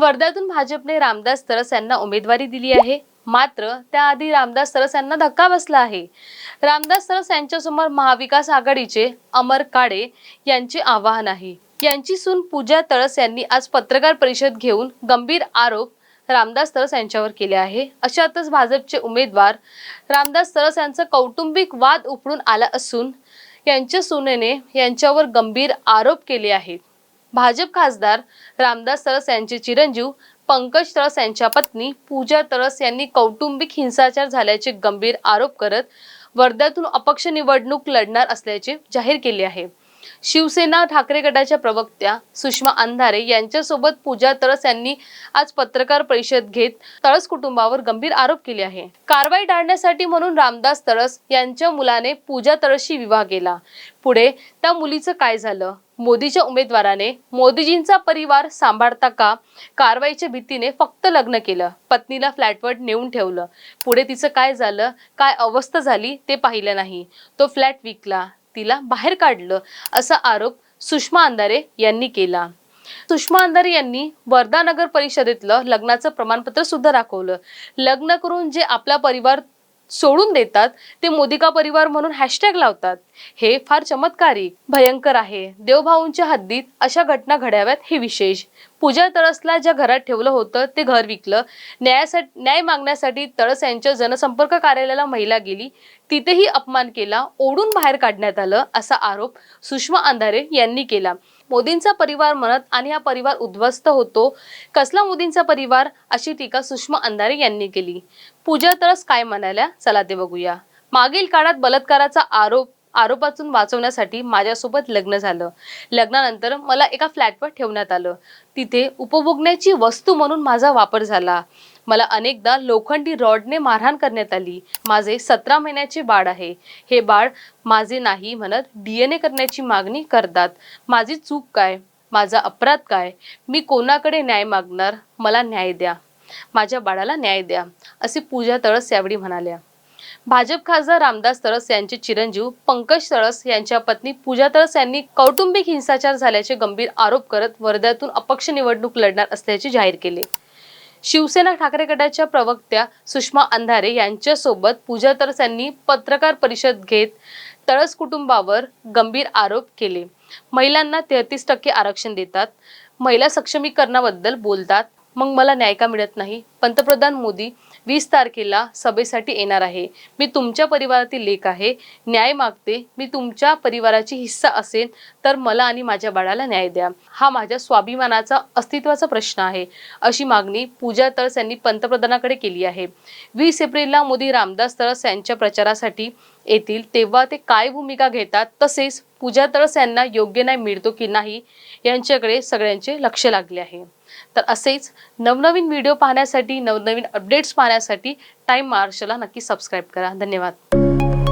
वर्ध्यातून भाजपने रामदास तरस यांना उमेदवारी दिली आहे. मात्र त्याआधी रामदास तरस यांना धक्का बसला आहे. रामदास तरस यांच्यासमोर महाविकास आघाडीचे अमर काळे यांचे आवाहन आहे. यांची सून पूजा तळस यांनी आज पत्रकार परिषद घेऊन गंभीर आरोप रामदास तरस यांच्यावर केले आहे. अशातच भाजपचे उमेदवार रामदास तरस यांचा कौटुंबिक वाद उपडून आला असून यांच्या सुनेने यांच्यावर गंभीर आरोप केले आहेत. भाजप खासदार रामदास तळस यांचे चिरंजीव पंकज तळस यांच्या पत्नी पूजा तरस यांनी कौटुंबिक हिंसाचार झाल्याचे गंभीर आरोप करत वर्ध्यातून अपक्ष निवडणूक लढणार असल्याचे जाहीर केले आहे. शिवसेना ठाकरे गटाच्या प्रवक्त्या सुषमा अंधारे यांच्यासोबत पूजा तळस यांनी आज पत्रकार परिषद घेत तळस कुटुंबावर गंभीर आरोप केले आहे. कारवाई टाळण्यासाठी म्हणून रामदास तळस यांच्या मुलाने पूजा तळसशी विवाह केला. पुढे त्या मुलीचं काय झालं? मोदीच्या उमेदवाराने मोदीजींचा परिवार सांभाळता का? कारवाईच्या भीतीने फक्त लग्न केलं. पत्नीला फ्लॅटवर नेऊन ठेवलं. पुढे तिचं काय झालं? काय अवस्था झाली? ते पाहिलं नाही. तो फ्लॅट विकला. तिला बाहेर काढलं असा आरोप सुषमा अंधारे यांनी केला. सुषमा अंधारे यांनी वर्धा नगर परिषदेतलं लग्नाचं प्रमाणपत्र सुद्धा दाखवलं. लग्न करून जे आपला परिवार सोडून देतात ते मोदिका परिवार म्हणून हॅशटॅग लावतात. हे फार चमत्कारिक भयंकर आहे. देवभाऊंच्या हद्दीत अशा घटना घडाव्यात हे विशेष. पूजा तळसला ज्या घरात ठेवलं होतं ते घर विकलं. न्यायासाठी न्याय मागण्यासाठी तळस यांच्या जनसंपर्क कार्यालयाला महिला गेली. तिथेही अपमान केला ओढून बाहेर काढण्यात आलं असा आरोप सुषमा अंधारे यांनी केला. मोदींचा परिवार म्हणत आणि हा परिवार उद्ध्वस्त होतो कसला मोदींचा परिवार? अशी टीका सुषमा अंधारे यांनी केली. पूजा तळस काय म्हणाल्या? चला ते बघूया. मागील काळात बलात्काराचा आरोप आरोपातून वाचवण्यासाठी माझ्यासोबत लग्न झालं. लग्नानंतर मला एका फ्लॅटवर ठेवण्यात आलं. तिथे उपभोगण्याची वस्तू म्हणून माझा वापर झाला. मला अनेकदा लोखंडी रॉडने मारहाण करण्यात आली. माझे सतरा महिन्याचे बाळ आहे. हे बाळ माझे नाही म्हणत डीएनए करण्याची मागणी करतात. माझी चूक काय? माझा अपराध काय? मी कोणाकडे न्याय मागणार? मला न्याय द्या. माझ्या बाळाला न्याय द्या. असे पूजा तळस यावेळी म्हणाल्या. भाजप खासदार रामदास तळस यांचे चिरंजीव पंकज तळस यांच्या पत्नी पूजा तळस यांनी कौटुंबिक हिंसाचार झाल्याचे गंभीर आरोप करत वर्ध्यातून अपक्ष निवडणूक लढणार असल्याचे जाहीर केले. शिवसेना ठाकरे गटाच्या प्रवक्त्या सुषमा अंधारे यांच्यासोबत पूजा तळस यांनी पत्रकार परिषद घेत तळस कुटुंबावर गंभीर आरोप केले. महिलांना तेहतीस टक्के आरक्षण देतात. महिला सक्षमीकरणाबद्दल बोलतात. मग मला न्याय का मिळत नाही? पंतप्रधान मोदी वीस तारखेला सभेसाठी येणार आहे. मी तुमच्या परिवारातील लेख आहे. न्याय मागते. मी तुमच्या परिवाराची हिस्सा असेल तर मला आणि माझ्या बाळाला न्याय द्या. हा माझ्या स्वाभिमानाचा अस्तित्वाचा प्रश्न आहे. अशी मागणी पूजा तळस यांनी पंतप्रधानाकडे केली आहे. वीस एप्रिलला मोदी रामदास तळस यांच्या प्रचारासाठी येतील तेव्हा ते काय भूमिका घेतात तसेच पूजा तळस यांना योग्य न्याय मिळतो की नाही यांच्याकडे सगळ्यांचे लक्ष लागले आहे. तर असेच नवनवीन व्हिडिओ पाहण्यासाठी नवनवीन अपडेट्स पाहण्यासाठी टाइम मार्शला नक्की सबस्क्राईब करा. धन्यवाद.